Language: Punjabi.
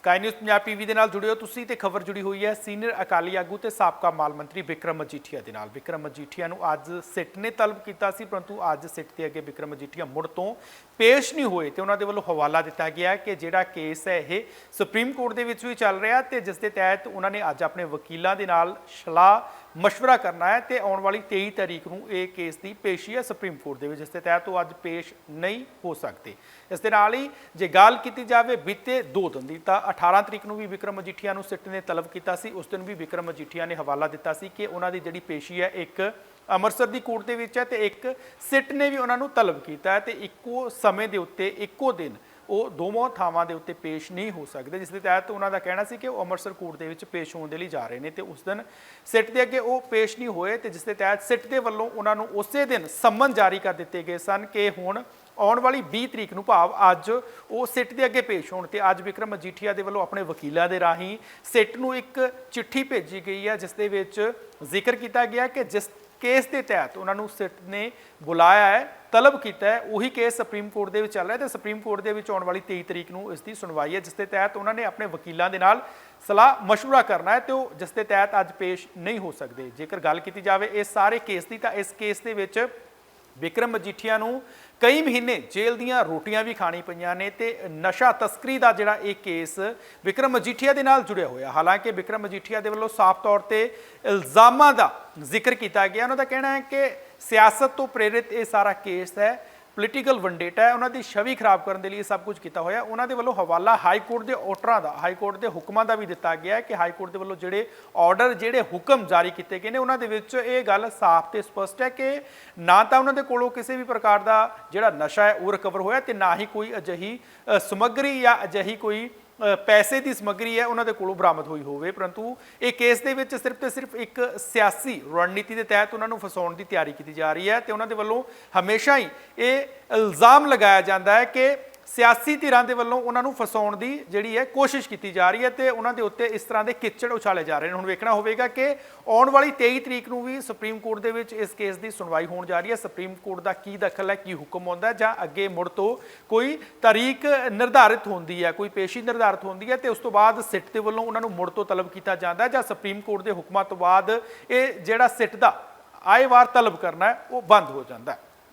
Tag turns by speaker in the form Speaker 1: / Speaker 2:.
Speaker 1: ਸਕਾਈ ਨਿਊਜ਼ ਪੰਜਾਬ ਟੀਵੀ ਦੇ ਨਾਲ ਜੁੜੇ ਹੋ ਤੁਸੀਂ ਤੇ ਖਬਰ ਜੁੜੀ ਹੋਈ ਹੈ ਸੀਨੀਅਰ ਅਕਾਲੀ ਆਗੂ ਤੇ ਸਾਬਕਾ ਮਾਲ ਮੰਤਰੀ ਵਿਕਰਮ ਮਜੀਠੀਆ ਦੇ ਨਾਲ। ਵਿਕਰਮ ਮਜੀਠੀਆ ਨੂੰ ਅੱਜ ਸਿੱਟ ਨੇ ਤਲਬ ਕੀਤਾ ਸੀ, ਪਰੰਤੂ ਅੱਜ ਸਿੱਟ ਦੇ ਅੱਗੇ ਵਿਕਰਮ ਮਜੀਠੀਆ ਮੁੜ ਤੋਂ ਪੇਸ਼ ਨਹੀਂ ਹੋਏ ਤੇ ਉਹਨਾਂ ਦੇ ਵੱਲੋਂ ਹਵਾਲਾ ਦਿੱਤਾ ਗਿਆ ਕਿ ਜਿਹੜਾ ਕੇਸ ਹੈ ਇਹ ਸੁਪਰੀਮ ਕੋਰਟ ਦੇ ਵਿੱਚ ਵੀ ਚੱਲ ਰਿਹਾ ਤੇ ਜਿਸ ਦੇ ਤਹਿਤ ਉਹਨਾਂ ਨੇ ਅੱਜ ਆਪਣੇ ਵਕੀਲਾਂ ਦੇ ਨਾਲ ਸਲਾਹ ਮਸ਼ਵਰਾ ਕਰਨਾ ਹੈ ਤੇ ਆਉਣ ਵਾਲੀ 23 ਤਰੀਕ ਨੂੰ ਇਹ ਕੇਸ ਦੀ ਪੇਸ਼ੀ ਹੈ ਸੁਪਰੀਮ ਕੋਰਟ ਦੇ ਵਿੱਚ, ਜਿਸ ਦੇ ਤਹਿਤ ਉਹ ਅੱਜ ਪੇਸ਼ ਨਹੀਂ ਹੋ ਸਕਦੇ। ਇਸ ਦੇ ਨਾਲ ਹੀ ਜੇ ਗੱਲ ਕੀਤੀ ਜਾਵੇ ਬੀਤੇ 2 ਦਿਨ ਦੀ, ਤਾਂ 18 ਤਰੀਕ ਨੂੰ ਵੀ ਵਿਕਰਮ ਮਜੀਠੀਆ ਨੂੰ ਸਿੱਟ ਨੇ ਤਲਬ ਕੀਤਾ ਸੀ। ਉਸ ਦਿਨ ਵੀ ਵਿਕਰਮ ਮਜੀਠੀਆ ਨੇ ਹਵਾਲਾ ਦਿੱਤਾ ਸੀ ਕਿ ਉਹਨਾਂ ਦੀ ਜਿਹੜੀ ਪੇਸ਼ੀ ਹੈ ਇੱਕ ਅੰਮ੍ਰਿਤਸਰ ਦੀ ਕੋਰਟ ਦੇ ਵਿੱਚ ਹੈ ਤੇ ਇੱਕ ਸਿੱਟ ਨੇ ਵੀ ਉਹਨਾਂ ਨੂੰ ਤਲਬ ਕੀਤਾ ਹੈ ਤੇ ਇੱਕੋ ਸਮੇਂ ਦੇ ਉੱਤੇ ਇੱਕੋ ਦਿਨ ਉਹ ਦੋਵਾਂ ਥਾਵਾਂ ਦੇ ਉੱਤੇ ਪੇਸ਼ ਨਹੀਂ ਹੋ ਸਕਦੇ, ਜਿਸ ਦੇ ਤਹਿਤ ਉਹਨਾਂ ਦਾ ਕਹਿਣਾ ਸੀ ਕਿ ਉਹ ਅੰਮ੍ਰਿਤਸਰ ਕੋਰਟ ਦੇ ਵਿੱਚ ਪੇਸ਼ ਹੋਣ ਦੇ ਲਈ ਜਾ ਰਹੇ ਨੇ ਤੇ ਉਸ ਦਿਨ ਸਿੱਟ ਦੇ ਅੱਗੇ ਉਹ ਪੇਸ਼ ਨਹੀਂ ਹੋਏ ਤੇ ਜਿਸ ਦੇ ਤਹਿਤ ਸਿੱਟ ਦੇ ਵੱਲੋਂ ਉਹਨਾਂ ਨੂੰ ਉਸੇ ਦਿਨ ਸੰਮਨ ਜਾਰੀ ਕਰ ਦਿੱਤੇ ਗਏ ਸਨ ਕਿ ਹੁਣ ਆਉਣ ਵਾਲੀ 20 ਤਰੀਕ ਨੂੰ ਭਾਵ ਅੱਜ ਉਹ ਸਿੱਟ ਦੇ ਅੱਗੇ ਪੇਸ਼ ਹੋਣ ਤੇ ਅੱਜ ਵਿਕਰਮ ਮਜੀਠੀਆ ਦੇ ਵੱਲੋਂ ਆਪਣੇ ਵਕੀਲਾਂ ਦੇ ਰਾਹੀਂ ਸਿੱਟ ਨੂੰ ਇੱਕ ਚਿੱਠੀ ਭੇਜੀ ਗਈ ਹੈ, ਜਿਸ ਦੇ ਵਿੱਚ ਜ਼ਿਕਰ ਕੀਤਾ ਗਿਆ ਕਿ ਜਿਸ ਕੇਸ ਦੇ ਤਹਿਤ ਉਹਨਾਂ ਨੂੰ ਸਿੱਟ ਨੇ ਬੁਲਾਇਆ ਹੈ ਤਲਬ ਕੀਤਾ ਹੈ ਉਹੀ ਕੇਸ ਸੁਪਰੀਮ ਕੋਰਟ ਦੇ ਵਿੱਚ ਚੱਲ ਰਿਹਾ ਤੇ ਸੁਪਰੀਮ ਕੋਰਟ ਦੇ ਵਿੱਚ ਆਉਣ ਵਾਲੀ 23 ਤਰੀਕ ਨੂੰ ਇਸ ਦੀ ਸੁਣਵਾਈ ਹੈ ਜਿਸ ਦੇ ਤਹਿਤ ਉਹਨਾਂ ਨੇ ਆਪਣੇ ਵਕੀਲਾਂ ਦੇ ਨਾਲ ਸਲਾਹ مشورہ ਕਰਨਾ ਹੈ ਤੇ ਉਹ ਜਿਸ ਦੇ ਤਹਿਤ ਅੱਜ ਪੇਸ਼ ਨਹੀਂ ਹੋ ਸਕਦੇ ਜੇਕਰ ਗੱਲ ਕੀਤੀ ਜਾਵੇ ਇਸ ਸਾਰੇ ਕੇਸ ਦੀ ਤਾਂ ਇਸ ਕੇਸ ਦੇ ਵਿੱਚ ਵਿਕਰਮ ਮਜੀਠੀਆ ਨੂੰ ਕਈ ਮਹੀਨੇ ਜੇਲ੍ਹ ਦੀਆਂ ਰੋਟੀਆਂ ਵੀ ਖਾਣੀ ਪਈਆਂ ਨੇ ਤੇ ਨਸ਼ਾ ਤਸਕਰੀ ਦਾ ਜਿਹੜਾ ਇਹ ਕੇਸ ਵਿਕਰਮ ਮਜੀਠੀਆ ਦੇ ਨਾਲ ਜੁੜਿਆ ਹੋਇਆ ਹਾਲਾਂਕਿ ਵਿਕਰਮ ਮਜੀਠੀਆ ਦੇ ਵੱਲੋਂ ਸਾਫ਼ ਤੌਰ ਤੇ ਇਲਜ਼ਾਮਾਂ ਦਾ ਜ਼ਿਕਰ ਕੀਤਾ ਗਿਆ ਉਹਨਾਂ ਦਾ ਕਹਿਣਾ ਹੈ ਕਿ ਸਿਆਸਤ ਤੋਂ ਪ੍ਰੇਰਿਤ ਇਹ ਸਾਰਾ ਕੇਸ ਹੈ ਪੋਲੀਟੀਕਲ ਵੰਡੇਟਾ ਹੈ, ਉਹਨਾਂ ਦੀ ਛਵੀ ਖਰਾਬ ਕਰਨ ਦੇ ਲਈ ਇਹ ਸਭ ਕੁਝ ਕੀਤਾ ਹੋਇਆ। ਉਹਨਾਂ ਦੇ ਵੱਲੋਂ ਹਵਾਲਾ ਹਾਈ ਕੋਰਟ ਦੇ ਆਰਡਰਾਂ ਦਾ, ਹਾਈ ਕੋਰਟ ਦੇ ਹੁਕਮਾਂ ਦਾ ਵੀ ਦਿੱਤਾ ਗਿਆ ਹੈ ਕਿ ਹਾਈ ਕੋਰਟ ਦੇ ਵੱਲੋਂ ਜਿਹੜੇ ਆਰਡਰ ਜਿਹੜੇ ਹੁਕਮ ਜਾਰੀ ਕੀਤੇ ਗਏ ਨੇ, ਉਹਨਾਂ ਦੇ ਵਿੱਚ ਇਹ ਗੱਲ ਸਾਫ਼ ਤੇ ਸਪਸ਼ਟ ਹੈ ਕਿ ਨਾ ਤਾਂ ਉਹਨਾਂ ਦੇ ਕੋਲੋਂ ਕਿਸੇ ਵੀ ਪ੍ਰਕਾਰ ਦਾ ਜਿਹੜਾ ਨਸ਼ਾ ਹੈ ਉਹ ਰਿਕਵਰ ਹੋਇਆ ਤੇ ਨਾ ਹੀ ਕੋਈ ਅਜਿਹੀ ਸਮੱਗਰੀ ਜਾਂ ਅਜਿਹੀ ਕੋਈ ਪੈਸੇ ਦੀ ਸਮੱਗਰੀ ਹੈ, ਉਹਨਾਂ ਦੇ ਕੋਲੋਂ ਬਰਾਮਦ ਹੋਈ ਹੋਵੇ। ਪਰੰਤੂ ਇਹ ਕੇਸ ਦੇ ਵਿੱਚ ਸਿਰਫ ਤੇ ਸਿਰਫ ਇੱਕ ਸਿਆਸੀ ਰਣਨੀਤੀ ਦੇ ਤਹਿਤ ਉਹਨਾਂ ਨੂੰ ਫਸਾਉਣ ਦੀ ਤਿਆਰੀ ਕੀਤੀ ਜਾ ਰਹੀ ਹੈ ਤੇ ਉਹਨਾਂ ਦੇ ਵੱਲੋਂ ਹਮੇਸ਼ਾ ਹੀ ਇਹ ਇਲਜ਼ਾਮ ਲਗਾਇਆ ਜਾਂਦਾ ਹੈ ਕਿ ਸਿਆਸੀ ਧਿਰਾਂ ਦੇ ਵੱਲੋਂ ਉਹਨਾਂ ਨੂੰ ਫਸਾਉਣ ਦੀ ਜਿਹੜੀ ਹੈ ਕੋਸ਼ਿਸ਼ ਕੀਤੀ ਜਾ ਰਹੀ ਹੈ ਤੇ ਉਹਨਾਂ ਦੇ ਉੱਤੇ ਇਸ ਤਰ੍ਹਾਂ ਦੇ ਕਿਚੜ ਉਛਾਲੇ ਜਾ ਰਹੇ ਨੇ। ਹੁਣ ਵੇਖਣਾ ਹੋਵੇਗਾ ਕਿ ਆਉਣ ਵਾਲੀ 23 ਤਰੀਕ ਨੂੰ ਵੀ ਸੁਪਰੀਮ ਕੋਰਟ ਦੇ ਵਿੱਚ ਇਸ ਕੇਸ ਦੀ ਸੁਣਵਾਈ ਹੋਣ ਜਾ ਰਹੀ ਹੈ। ਸੁਪਰੀਮ ਕੋਰਟ ਦਾ ਕੀ ਦਖਲ ਹੈ, ਕੀ ਹੁਕਮ ਆਉਂਦਾ ਜਾਂ ਅੱਗੇ ਮੁੜ ਤੋਂ ਕੋਈ ਤਾਰੀਖ ਨਿਰਧਾਰਿਤ ਹੁੰਦੀ ਹੈ, ਕੋਈ ਪੇਸ਼ੀ ਨਿਰਧਾਰਿਤ ਹੁੰਦੀ ਹੈ ਤੇ ਉਸ ਤੋਂ ਬਾਅਦ ਸਿੱਟ ਦੇ ਵੱਲੋਂ ਉਹਨਾਂ ਨੂੰ ਮੁੜ ਤੋਂ ਤਲਬ ਕੀਤਾ ਜਾਂਦਾ ਹੈ ਜਾਂ ਸੁਪਰੀਮ ਕੋਰਟ ਦੇ ਹੁਕਮਾਂ ਤੋਂ ਬਾਅਦ ਇਹ ਜਿਹੜਾ ਸਿੱਟ ਦਾ ਆਏ ਵਾਰ ਤਲਬ ਕਰਨਾ ਹੈ, ਉਹ ਬੰਦ ਹੋ ਜਾਂਦਾ ਹੈ।